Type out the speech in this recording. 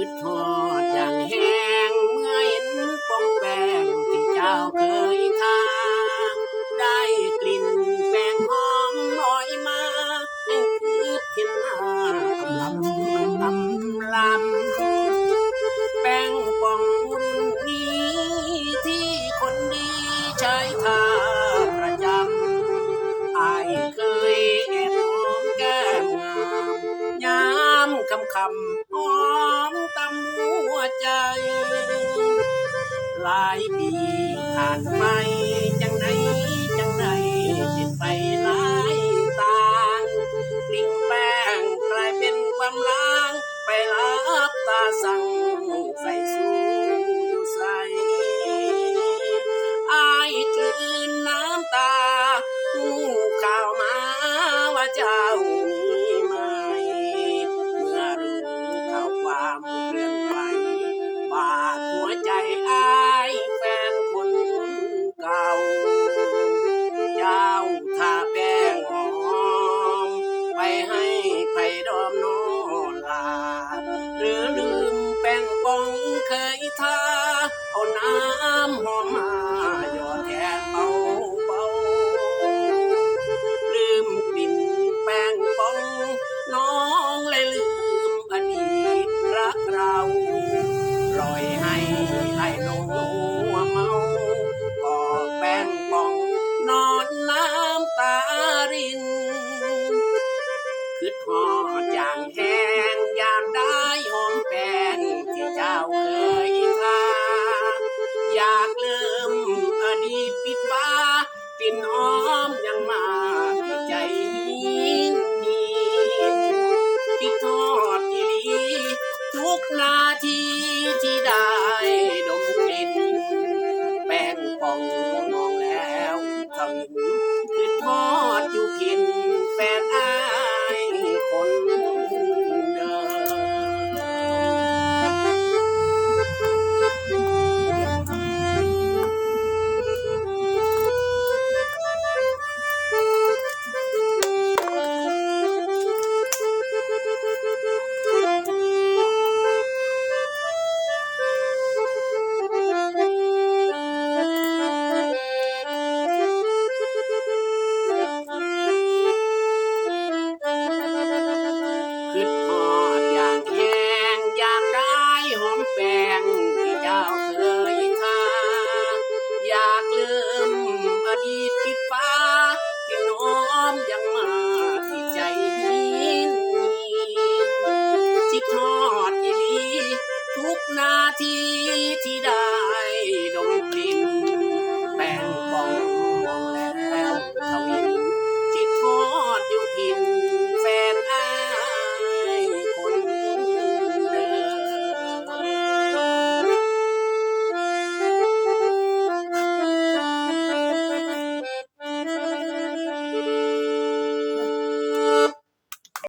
คืดทอดอย่างแห้งเมื่อเห็นปองแปงที่เจ้าเคย คำหอมตำหัวใจ หลายปีผ่านไปจังไหนจังไหนสิไปหลายตางลิ้นแป้งกลายเป็นความลาง ไปลับตาสั่งใส่สู กนาทีที่ได้ดมกลิ่นแป้งปองมองแล้วทำ blue.